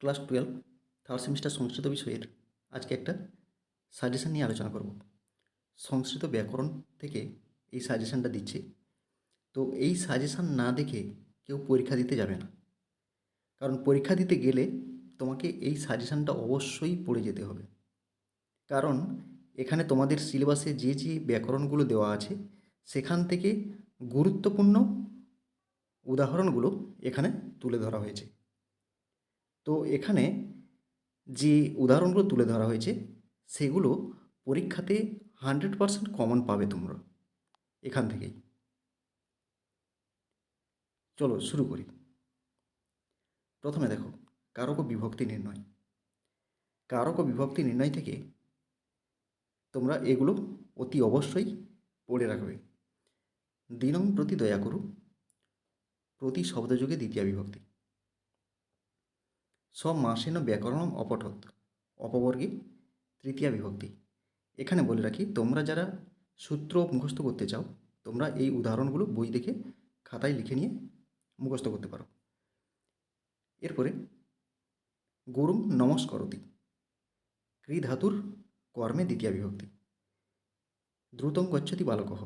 Class twelve third semester Sanskrit বিষয়ের আজকে একটা সাজেশান নিয়ে আলোচনা করব। সংস্কৃত ব্যাকরণ থেকে এই সাজেশনটা দিচ্ছি। তো এই সাজেশান না দেখে কেউ পরীক্ষা দিতে যাবে না। কারণ পরীক্ষা দিতে গেলে তোমাকে এই সাজেশানটা অবশ্যই পড়ে যেতে হবে। কারণ এখানে তোমাদের সিলেবাসে যে যে ব্যাকরণগুলো দেওয়া আছে, সেখান থেকে গুরুত্বপূর্ণ উদাহরণগুলো এখানে তুলে ধরা হয়েছে। তো এখানে যে উদাহরণগুলো তুলে ধরা হয়েছে, সেগুলো পরীক্ষাতে হান্ড্রেড পারসেন্ট কমন পাবে তোমরা, এখান থেকেই। চলো শুরু করি। প্রথমে দেখো, কারক বিভক্তি নির্ণয়। কারক বিভক্তি নির্ণয় থেকে তোমরা এগুলো অতি অবশ্যই পড়ে রাখবে। দিনং প্রতি দয়া করু, প্রতি শব্দযোগে দ্বিতীয় বিভক্তি। সমাসীন ব্যাকরণম অপঠত, অপবর্গে, তৃতীয়া বিভক্তি। এখানে বলে রাখি, তোমরা যারা সূত্র মুখস্থ করতে চাও, তোমরা এই উদাহরণগুলো বই দেখে খাতায় লিখে নিয়ে মুখস্থ করতে পারো। এরপরে গুরুম নমস্করতি ক্রি ধাতুর কর্মে দ্বিতীয় বিভক্তি। দ্রুতং গচ্ছতি বালকহ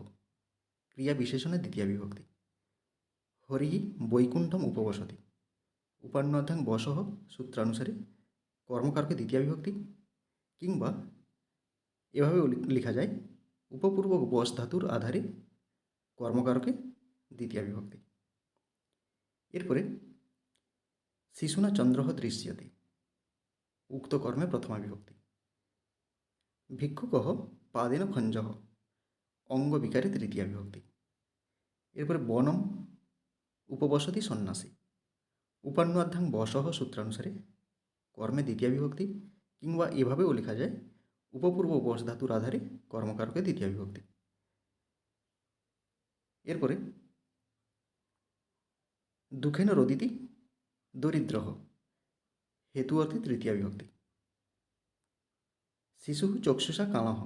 ক্রিয়া বিশেষণে দ্বিতীয় বিভক্তি। হরি বৈকুণ্ঠম উপবসতি। উপান্নধ্যাং বসহ সূত্রানুসারে কর্মকারকে দ্বিতীয় বিভক্তি কিংবা এভাবেও লি- লেখা যায়, উপপূর্বক বস ধাতুর আধারে কর্মকারকে দ্বিতীয় বিভক্তি। এরপরে শিশুনা চন্দ্রহ দৃশ্যতে উক্ত কর্মে প্রথমা বিভক্তি। ভিক্ষুকহ পাদেন খঞ্জহ অঙ্গ তৃতীয়া বিভক্তি। এরপরে বনম উপবসতি সন্ন্যাসী। উপান্নাধ্যাং বসহ সূত্রানুসারে কর্মে দ্বিতীয় বিভক্তি কিংবা এভাবেও লেখা যায়, উপপূর্ব বস ধাতুর আধারে কর্মকারকে দ্বিতীয় বিভক্তি এরপরে, দুঃখেন রদিতি দরিদ্র হেতু অর্থে তৃতীয় বিভক্তি শিশু চক্ষুষা কালহ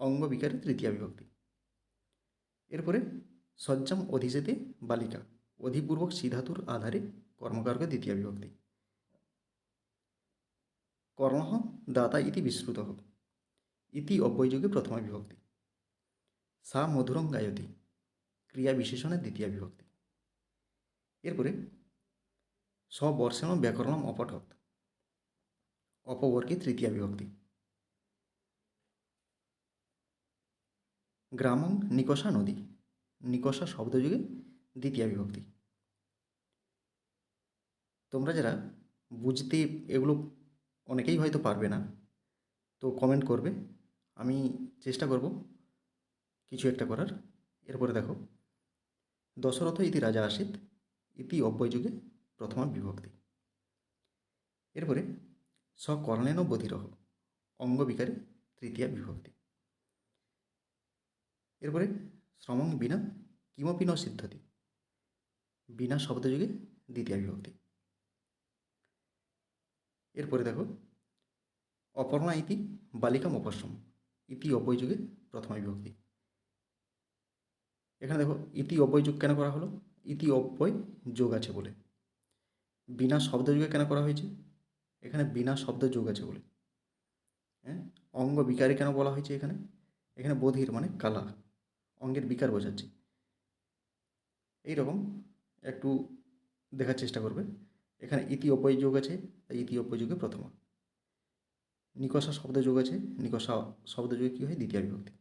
অঙ্গ বিকারে তৃতীয় বিভক্তি এরপরে, সজ্জাম অধিশেতে বালিকা, অধিপূর্বক সিধাতুর আধারে কর্মকারকে দ্বিতীয় বিভক্তি। কর্ণ দাতা ইতি বিশ্রুত ইতি অব্যয়যোগে প্রথমা বিভক্তি। সা মধুরং গায়তি। ক্রিয়া বিশেষণের দ্বিতীয় বিভক্তি। এরপরে, স্ববর্ষণ ব্যাকরণম অপঠত। অপবর্গে তৃতীয় বিভক্তি। গ্রামং নিকষা নদী। নিকষা শব্দযুগে দ্বিতীয় বিভক্তি। তোমরা যারা বুঝতে এগুলো অনেকেই হয়তো পারবে না, তো কমেন্ট করবে। আমি চেষ্টা করব কিছু একটা করার। এরপরে দেখো, দশরথ ইতি রাজা আসিত ইতি অব্যয়যুগে প্রথমা বিভক্তি। এরপরে, সকর্ণেন বধিরহ, অঙ্গবিকারে তৃতীয়া বিভক্তি। এরপরে, শ্রমং বিনা, কিমপি ন সিদ্ধতি। বিনা শব্দযুগে দ্বিতীয় বিভক্তি। এরপরে দেখো, অপর্ণা ইতি বালিকাম অপশ্যম, ইতি অব্যয়যুগে প্রথমা বিভক্তি। এখানে দেখো, ইতি অব্যয় যোগ কেন করা হলো? ইতি অব্যয় যোগ আছে বলে। বিনা শব্দ যোগে কেন করা হয়েছে? এখানে বিনা শব্দ যোগ আছে বলে। হ্যাঁ? অঙ্গ বিকারে কেন বলা হয়েছে এখানে? এখানে বধির মানে কালা। অঙ্গের বিকার বোঝাচ্ছে। এইরকম একটু দেখার চেষ্টা করবে। এখানে ইতি অপয় যোগ আছে, তাই ইতি অপয় যোগে প্রথমা। নিকষা শব্দ যোগ আছে, নিকষা শব্দ যোগে কী হয়? দ্বিতীয় বিভক্তি।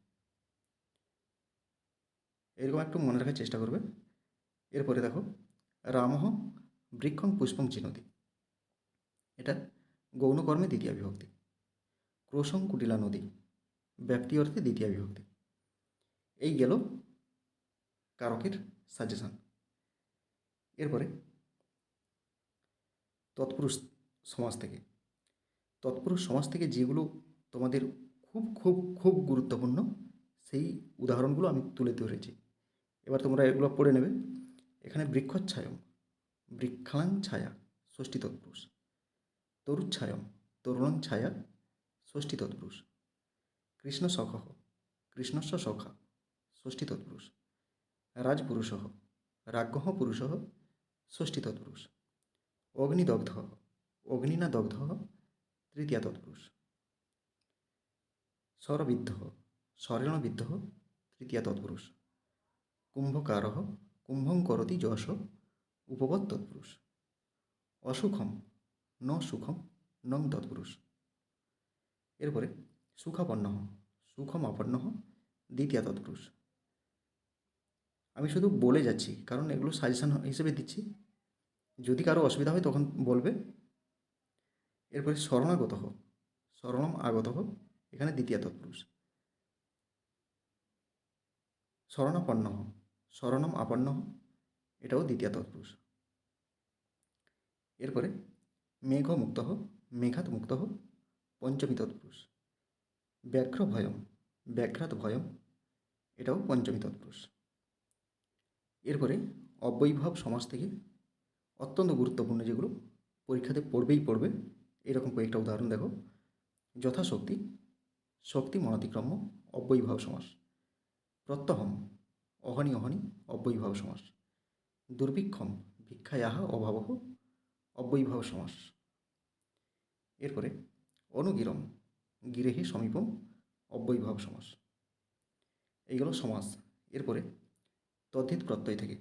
এরকম একটু মনে রাখার চেষ্টা করবে। এরপরে দেখো, রামহ বৃক্ষং পুষ্পং চিনতি। এটা গৌণকর্মে দ্বিতীয় বিভক্তি। ক্রোশং কুটিলা নদী। ব্যাপ্তি অর্থে দ্বিতীয় বিভক্তি। এই গেল কারকের সাজেশন এরপরে তৎপুরুষ সমাজ থেকে। তৎপুরুষ সমাজ থেকে যেগুলো তোমাদের খুব খুব খুব গুরুত্বপূর্ণ, সেই উদাহরণগুলো আমি তুলে ধরেছি। এবার তোমরা এগুলো পড়ে নেবে। এখানে বৃক্ষচ্ছায়ম, বৃক্ষালাং ছায়া, ষষ্ঠী তৎপুরুষ। তরুচ্ছায়ম, তরুণং ছায়া, ষষ্ঠী তৎপুরুষ। কৃষ্ণ সখ কৃষ্ণস্ব সখা, ষষ্ঠী তৎপুরুষ। রাজপুরুষ রাজ্ঞ পুরুষ ষষ্ঠী তৎপুরুষ। অগ্নিদগ্ধ অগ্নিনা দগ্ধ তৃতীয়া তৎপুরুষ। স্বরবিদ্ধ স্বরেণ বিদ্ধ তৃতীয়া তৎপুরুষ। কুম্ভকার কুম্ভং করতি যশ, উপবৎ তৎপুরুষ। অসুখম, ন সুখম, নং তৎপুরুষ। এরপরে সুখাপন্ন সুখম অপন্ন দ্বিতীয় তৎপুরুষ। আমি শুধু বলে যাচ্ছি, কারণ এগুলো সাজেশন হিসেবে দিচ্ছি। যদি কারও অসুবিধা হয় তখন বলবে। এরপরে শরণাগত হোক শরণম আগত হোক এখানে দ্বিতীয় তৎপুরুষ। শরণাপন্ন হোক শরণম আপন্ন হোক এটাও দ্বিতীয় তৎপুরুষ। এরপরে মেঘ মুক্ত হোক মেঘাত মুক্ত হোক পঞ্চমী তৎপুরুষ। ব্যাঘ্র ভয়ম ব্যাঘ্রাত ভয়ম এটাও পঞ্চমী তৎপুরুষ। এরপরে অবৈভব সমাজ থেকে অত্যন্ত গুরুত্বপূর্ণ যেগুলো পরীক্ষাতে পড়বেই পড়বে। এরকম কয়েকটা উদাহরণ দেখো। যথাশক্তি, শক্তি, মনাতিক্রম্য, অব্যয়ীভাব সমাস। প্রত্যহম, অহনি অহনি, অব্যয়ীভাব সমাস। দুর্ভিক্ষম ভিক্ষায়াহা অভাব অব্যয়ীভাব সমাস। এরপরে, অনুগিরম, গিরেহি সমীপম, অব্যয়ীভাব সমাস। এইগুলো সমাস। এরপরে, তদ্ধিত প্রত্যয় থেকে।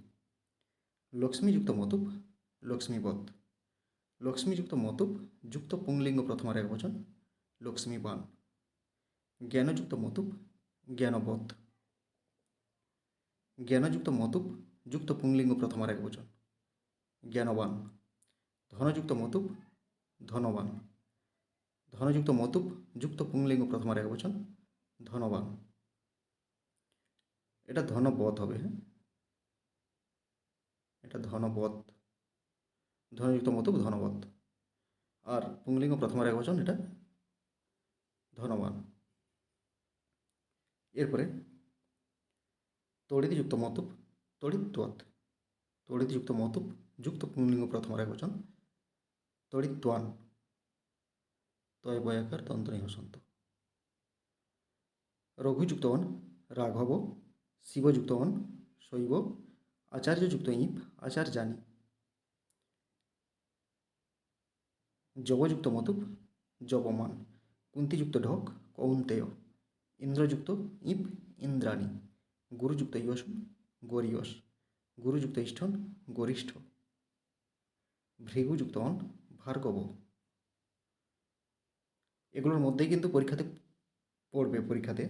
লক্ষ্মীযুক্ত মতুপ লক্ষ্মীবধ লক্ষ্মীযুক্ত মতুপ যুক্ত পুংলিঙ্গ প্রথমার এক বচন, লক্ষ্মীবান। জ্ঞানযুক্ত মতুপ জ্ঞানবোধ জ্ঞানযুক্ত মতুপ যুক্ত পুংলিঙ্গ প্রথমার এক বচন, জ্ঞানবান। ধনযুক্ত মতুপ ধনবান। ধনযুক্ত মতুপ যুক্ত পুংলিঙ্গ প্রথমার এক বচন, ধনবান। এটা ধনবধ হবে হ্যাঁ? এটা ধনবধ ধনযুক্ত মতুপ ধনবধ আর পুংলিঙ্গ প্রথমার এক বচন, এটা ধনবান। এরপরে তড়িৎযুক্ত মতুপ তড়িৎত্বৎ। তড়িৎযুক্ত মতুপ যুক্ত পুংলিঙ্গ প্রথমার এক বচন, তড়িৎত্বান। তয় বয়াকার তন্ত্রী হসন্ত রঘুযুক্তবন রাঘব, শিবযুক্তবন শৈব, আচার্যযুক্ত ইপ আচার্যানি জবযুক্ত মতুপ জবমান কুন্তিযুক্ত ঢক, কৌন্তেয়, ইন্দ্রযুক্ত ইপ, ইন্দ্রাণী, গুরুযুক্ত ইয়সন গরিয়স, গুরুযুক্ত ইষ্ঠন, গরিষ্ঠ, ভৃগুযুক্ত অন, ভার্গব। এগুলোর মধ্যেই কিন্তু পরীক্ষাতে পড়বে পরীক্ষাতে।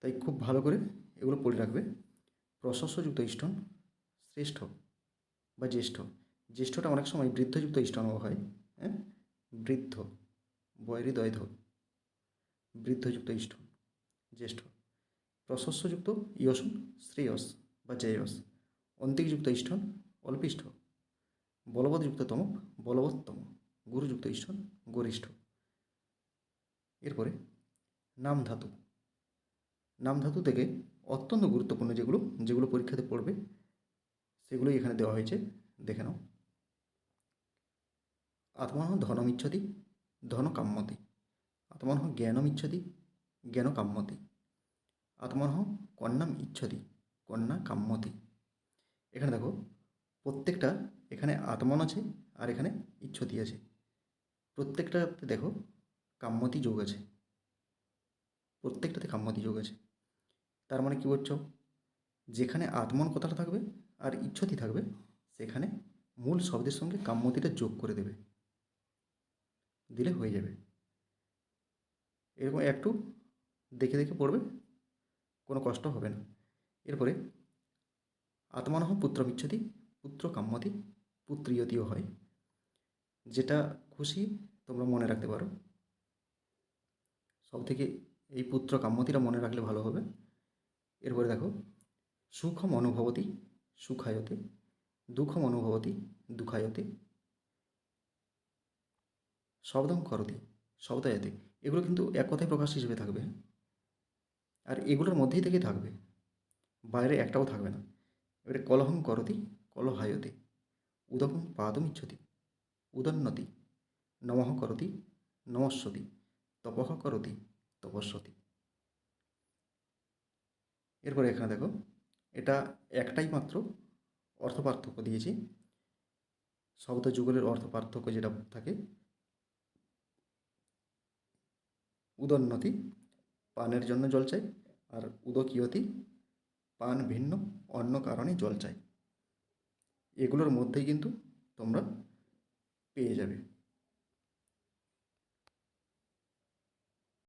তাই খুব ভালো করে এগুলো পড়ে রাখবে। প্রশস্যযুক্ত ইষ্টন শ্রেষ্ঠ বা জ্যেষ্ঠ। জ্যেষ্ঠটা অনেক সময় বৃদ্ধযুক্ত ইষ্টনও হয়। হ্যাঁ বৃদ্ধ বৈরি দৈধ বৃদ্ধযুক্ত ইষ্টন জ্যেষ্ঠ, প্রশস্যযুক্ত ইয়সন শ্রেয়স বা জেয়স, অন্তিকযুক্ত ইষ্টন অল্পিষ্ঠ বলবৎযুক্ত তম বলবত্তম, গুরুযুক্ত ইষ্টন গরিষ্ঠ। এরপরে নাম ধাতু নাম ধাতু থেকে অত্যন্ত গুরুত্বপূর্ণ যেগুলো যেগুলো পরীক্ষাতে পড়বে, সেগুলোই এখানে দেওয়া হয়েছে। দেখে নাও। আত্মনঃ ধনমিচ্ছতি ধন কাম্যতি আত্মনঃ জ্ঞানমিচ্ছতি জ্ঞান কাম্যতি আত্মনঃ কন্যাম ইচ্ছতি কন্যা কাম্যতি এখানে দেখো, প্রত্যেকটা এখানে আত্মন আছে আর এখানে ইচ্ছতি আছে। প্রত্যেকটাতে দেখো কাম্যতি যোগ আছে। প্রত্যেকটাতে কাম্যতি যোগ আছে। তার মানে কী বলছো? যেখানে আত্মন কথাটা থাকবে আর ইচ্ছতি থাকবে, সেখানে মূল শব্দের সঙ্গে কাম্যতিটা যোগ করে দেবে। দিলে হয়ে যাবে। এরকম একটু দেখে দেখে পড়বে, কোনো কষ্ট হবে না। এরপরে আত্মানহ পুত্র বিচ্ছতি পুত্র কাম্যতি পুত্রিয়তিও হয়। যেটা খুশি তোমরা মনে রাখতে পারো। সব থেকে এই পুত্র কাম্যতিটা মনে রাখলে ভালো হবে। এরপরে দেখো সুখম অনুভবতী সুখায়তে দুঃখম অনুভবতি দুঃখায়তে শব্দম করতি, শব্দায়তে। এগুলো কিন্তু এক কথায় প্রকাশ হিসেবে থাকবে। আর এগুলোর মধ্যেই থেকে থাকবে। বাইরে একটাও থাকবে না। এবারে কলহম করতি, কলহায়তে। উদকম পাদম ইচ্ছতি, উদন্নতি। নমঃ করতি, নমস্বতি। তপঃ করতি, তপস্বতি। এরপরে এখানে দেখো, এটা একটাই মাত্র অর্থ পার্থক্য দিয়েছি। শব্দ যুগলের অর্থ পার্থক্য যেটা থাকে উদন্নতি পানের জন্য জল চাই, আর উদকীয়তি, পান ভিন্ন, অন্য কারণে জল চাই। এগুলোর মধ্যেই কিন্তু তোমরা পেয়ে যাবে।